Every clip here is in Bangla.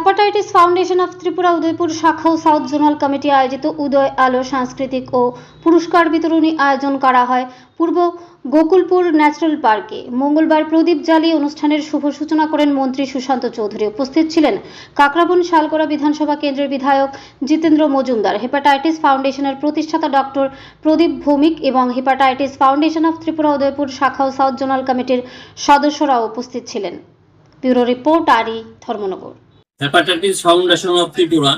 Hepatitis foundation of Tripura Udaipur শাখা ও সাউথ জোনাল কমিটি আয়োজিত উদয় আলো সাংস্কৃতিক ও পুরস্কার বিতরণী আয়োজন করা হয় পূর্ব গোকুলপুর ন্যাচারাল পার্কে মঙ্গলবার প্রদীপ জ্বালিয়ে অনুষ্ঠানের শুভ সূচনা করেন মন্ত্রী সুশান্ত চৌধুরী। উপস্থিত ছিলেন কাকরাবন শালগড়া বিধানসভা কেন্দ্রের বিধায়ক জিতেন্দ্র মজুমদার। হেপাটাইটিস ফাউন্ডেশনের প্রতিষ্ঠাতা ডক্টর প্রদীপ ভৌমিক এবং hepatitis foundation of Tripura Udaipur শাখা ও সাউথ জোনাল কমিটির সদস্যরাও উপস্থিত ছিলেন। ব্যুরো রিপোর্ট আরি Dharmanagar. Hepatitis foundation of Tripura,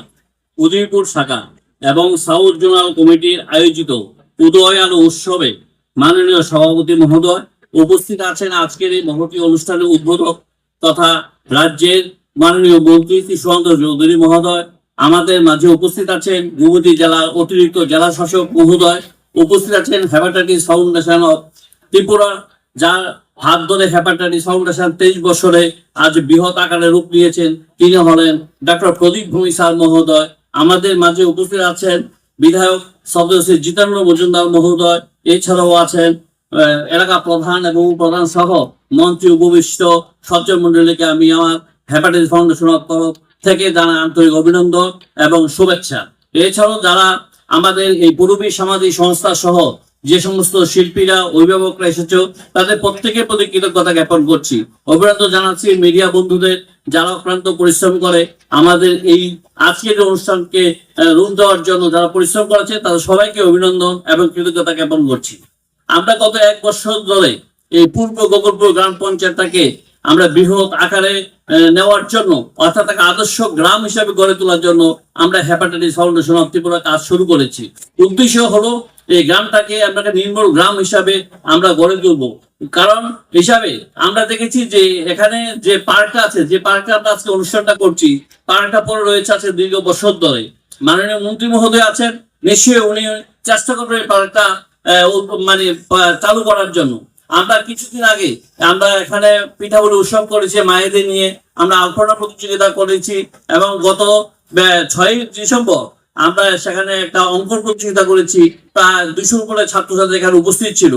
Udaipur শাখা এবং সাউথ জোনাল কমিটির আয়োজিত উদয় আলো উৎসবে মাননীয় সভাপতি মহোদয় উপস্থিত আছেন আজকের এই মহতি অনুষ্ঠানের উদ্বোধক তথা রাজ্যের মাননীয় মন্ত্রী শ্রী চৌধুরী মহোদয়, আমাদের মাঝে উপস্থিত আছেন গুমতি জেলার অতিরিক্ত জেলা শাসক মহোদয়, উপস্থিত আছেন হেপাটাইটিস ফাউন্ডেশন অফ ত্রিপুরা যার হাত ধরে হেপাটাইটিস ফাউন্ডেশন তেইশ বছরে আজ বৃহৎ আকারে রূপ নিয়েছেন। তিনি হলেন ডক্টর প্রদীপ ভূমি স্যার মহোদয়। আমাদের মাঝে উপস্থিত আছেন বিধায়ক সদস্য জিতেন্দ্র মজুমদার মহোদয়। এছাড়াও আছেন এলাকা প্রধান এবং প্রধান সহ মন্ত্রী উপবিষ্ট সজ্জন মন্ডলীকে আমি আমার হেপাটাইটিস ফাউন্ডেশনের তরফ থেকে জানাই আন্তরিক অভিনন্দন এবং শুভেচ্ছা। এছাড়াও যারা আমাদের এই পূর্বী সামাজিক সংস্থা সহ যে সমস্ত শিল্পীরা, অভিভাবকরা এসেছ, তাদের প্রত্যেকের প্রতি কৃতজ্ঞতা জ্ঞাপন করছি। অভিনন্দন জানাচ্ছি, মিডিয়া বন্ধুদের যারা অক্লান্ত পরিশ্রম করে আমাদের এই আজকের অনুষ্ঠানকে রুম দেওয়ার জন্য যারা পরিশ্রম করেছে, তাদের সবাইকে অভিনন্দন এবং কৃতজ্ঞতা জ্ঞাপন করছি। আমরা গত এক বছর ধরে এই পূর্ব গোকুলপুর গ্রাম পঞ্চায়েতটাকে আমরা বৃহৎ আকারে নেওয়ার জন্য, অর্থাৎ তাকে আদর্শ গ্রাম হিসাবে গড়ে তোলার জন্য আমরা হেপাটাইটিস ফাউন্ডেশন অফ ত্রিপুরা কাজ শুরু করেছি। উদ্দেশ্য হলো এই গ্রামটাকে একটা নির্মল গ্রাম হিসাবে আমরা গড়ে তুলবো। কারণ হিসাবে আমরা দেখেছি যে এখানে যে পার্কটা আছে, যে পার্কে আমরা আজকে অনুষ্ঠানটা করছি, পার্কটা পরে রয়েছে আছে দীর্ঘ বছর ধরে। মাননীয় মন্ত্রী মহোদয় আছেন, নিশ্চয়ই উনি চেষ্টা করবেন এই পার্কটা মানে চালু করার জন্য। আমরা কিছুদিন আগে আমরা এখানে পিঠাপুলি উৎসব করেছি, মায়েদের নিয়ে আমরা আলপনা প্রতিযোগিতা করেছি এবং গত ছয় ডিসেম্বর আমরা সেখানে একটা অঙ্কন প্রতিযোগিতা করেছি প্রায় দুশোর উপরে ছাত্রছাত্রী এখানে উপস্থিত ছিল।